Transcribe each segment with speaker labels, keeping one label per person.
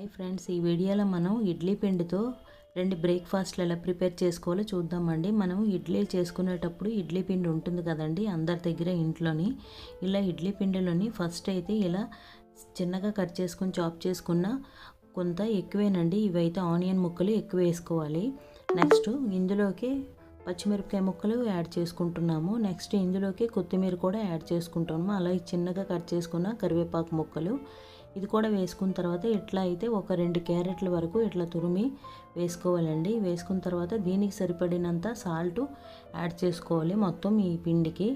Speaker 1: Hi friends ఈ వీడియోలో మనం ఇడ్లీ పిండితో రెండు బ్రేక్ఫాస్ట్లు ఎలా ప్రిపేర్ చేసుకోవాలో చూద్దామండి. మనం ఇడ్లీ చేసుకునేటప్పుడు ఇడ్లీ పిండి ఉంటుంది కదండి అందరి దగ్గర ఇంట్లోని. ఇలా ఇడ్లీ పిండిలోని ఫస్ట్ అయితే ఇలా చిన్నగా కట్ చేసుకుని చాప్ చేసుకున్న కొంత ఎక్కువేనండి. ఇవైతే ఆనియన్ ముక్కలు ఎక్కువ వేసుకోవాలి. నెక్స్ట్ ఇందులోకి పచ్చిమిరపకాయ ముక్కలు యాడ్ చేసుకుంటున్నాము. నెక్స్ట్ ఇందులోకి కొత్తిమీర కూడా యాడ్ చేసుకుంటాము అలాగే చిన్నగా కట్ చేసుకున్న కరివేపాకు ముక్కలు. ఇది కూడా వేసుకున్న తర్వాత ఇట్లా అయితే ఒక రెండు క్యారెట్ల వరకు ఇట్లా తురిమి వేసుకోవాలండి. వేసుకున్న తర్వాత దీనికి సరిపడినంత సాల్ట్ యాడ్ చేసుకోవాలి మొత్తం ఈ పిండికి.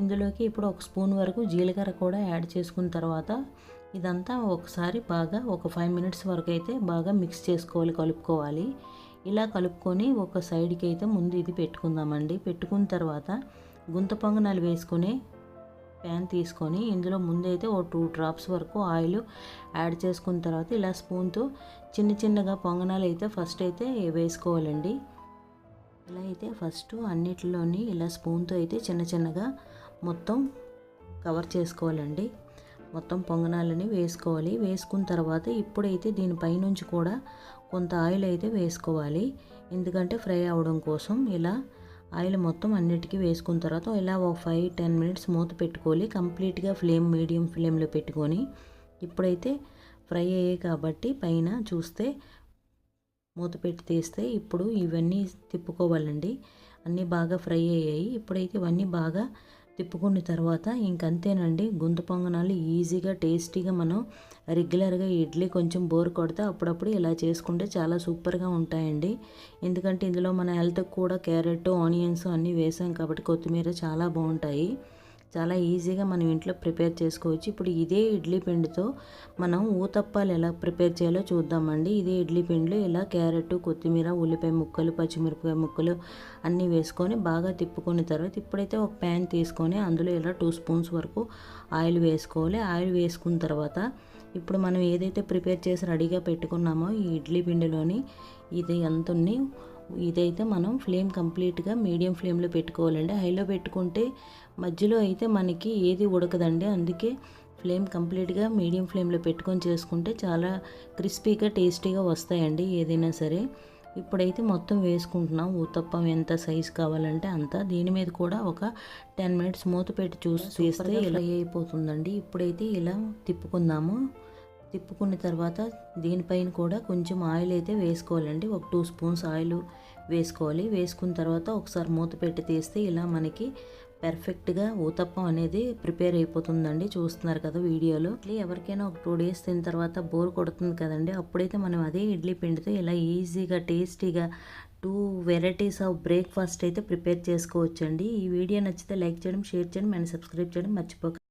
Speaker 1: ఇందులోకి ఇప్పుడు ఒక స్పూన్ వరకు జీలకర్ర కూడా యాడ్ చేసుకున్న తర్వాత ఇదంతా ఒకసారి బాగా ఒక ఫైవ్ మినిట్స్ వరకు అయితే బాగా మిక్స్ చేసుకోవాలి కలుపుకోవాలి. ఇలా కలుపుకొని ఒక సైడ్కి అయితే ముందు ఇది పెట్టుకుందామండి. పెట్టుకున్న తర్వాత గుంత పొంగనాలు వేసుకొని ప్యాన్ తీసుకొని ఇందులో ముందైతే ఓ టూ డ్రాప్స్ వరకు ఆయిల్ యాడ్ చేసుకున్న తర్వాత ఇలా స్పూన్తో చిన్న చిన్నగా పొంగనాలు అయితే ఫస్ట్ అయితే వేసుకోవాలండి. ఇలా అయితే ఫస్ట్ అన్నిటిలోని ఇలా స్పూన్తో అయితే చిన్న చిన్నగా మొత్తం కవర్ చేసుకోవాలండి. మొత్తం పొంగనాలని వేసుకోవాలి. వేసుకున్న తర్వాత ఇప్పుడైతే దీనిపైనుంచి కూడా కొంత ఆయిల్ అయితే వేసుకోవాలి. ఎందుకంటే ఫ్రై అవడం కోసం ఇలా ఆయిల్ మొత్తం అన్నిటికీ వేసుకున్న తర్వాత ఇలా ఒక ఫైవ్ టెన్ మినిట్స్ మూత పెట్టుకోవాలి. కంప్లీట్గా ఫ్లేమ్ మీడియం ఫ్లేమ్లో పెట్టుకొని ఇప్పుడైతే ఫ్రై అయ్యాయి కాబట్టి పైన చూస్తే మూత పెట్టి తీస్తే ఇప్పుడు ఇవన్నీ తిప్పుకోవాలండి. అన్నీ బాగా ఫ్రై అయ్యాయి. ఇప్పుడైతే ఇవన్నీ బాగా తిప్పుకున్న తర్వాత ఇంకంతేనండి. గుంత పొంగనాలు ఈజీగా టేస్టీగా మనం రెగ్యులర్గా ఇడ్లీ కొంచెం బోర్ కొడితే అప్పుడప్పుడు ఇలా చేసుకుంటే చాలా సూపర్గా ఉంటాయండి. ఎందుకంటే ఇందులో మన హెల్త్కి కూడా క్యారెట్ ఆనియన్స్ అన్నీ వేసాం కాబట్టి కొత్తిమీర చాలా బాగుంటాయి. చాలా ఈజీగా మనం ఇంట్లో ప్రిపేర్ చేసుకోవచ్చు. ఇప్పుడు ఇదే ఇడ్లీ పిండితో మనం ఊతప్పాలు ఎలా ప్రిపేర్ చేయాలో చూద్దామండి. ఇదే ఇడ్లీ పిండిలో ఇలా క్యారెట్ కొత్తిమీర ఉల్లిపాయ ముక్కలు పచ్చిమిరపకాయ ముక్కలు అన్నీ వేసుకొని బాగా తిప్పుకున్న తర్వాత ఇప్పుడైతే ఒక ప్యాన్ తీసుకొని అందులో ఇలా టూ స్పూన్స్ వరకు ఆయిల్ వేసుకోవాలి. ఆయిల్ వేసుకున్న తర్వాత ఇప్పుడు మనం ఏదైతే ప్రిపేర్ చేసి రెడీగా పెట్టుకున్నామో ఈ ఇడ్లీ పిండిలోని ఇది ఎంతని ఇదైతే మనం ఫ్లేమ్ కంప్లీట్గా మీడియం ఫ్లేమ్లో పెట్టుకోవాలండి. హైలో పెట్టుకుంటే మధ్యలో అయితే మనకి ఏది ఉడకదండి. అందుకే ఫ్లేమ్ కంప్లీట్గా మీడియం ఫ్లేమ్లో పెట్టుకొని చేసుకుంటే చాలా క్రిస్పీగా టేస్టీగా వస్తాయండి ఏదైనా సరే. ఇప్పుడైతే మొత్తం వేసుకుంటున్నాం. ఊతప్పం ఎంత సైజు కావాలంటే అంత. దీని మీద కూడా ఒక టెన్ మినిట్స్ మూత పెట్టి చూసి తీస్తే ఇలా అయిపోతుందండి. ఇప్పుడైతే ఇలా తిప్పుకుందాము. తిప్పుకున్న తర్వాత దీనిపైన కూడా కొంచెం ఆయిల్ అయితే వేసుకోవాలండి. ఒక టూ స్పూన్స్ ఆయిల్ వేసుకోవాలి. వేసుకున్న తర్వాత ఒకసారి మూత పెట్టి తీస్తే ఇలా మనకి పర్ఫెక్ట్గా ఊతప్పం అనేది ప్రిపేర్ అయిపోతుందండి. చూస్తున్నారు కదా వీడియోలో. ఇడ్లీ ఎవరికైనా ఒక టూ డేస్ తిన్న తర్వాత బోర్ కొడుతుంది కదండి. అప్పుడైతే మనం అదే ఇడ్లీ పిండితో ఇలా ఈజీగా టేస్టీగా టూ వెరైటీస్ ఆఫ్ బ్రేక్ఫాస్ట్ అయితే ప్రిపేర్ చేసుకోవచ్చండి. ఈ వీడియో నచ్చితే లైక్ చేయడం షేర్ చేయడం అండ్ సబ్స్క్రైబ్ చేయడం మర్చిపోక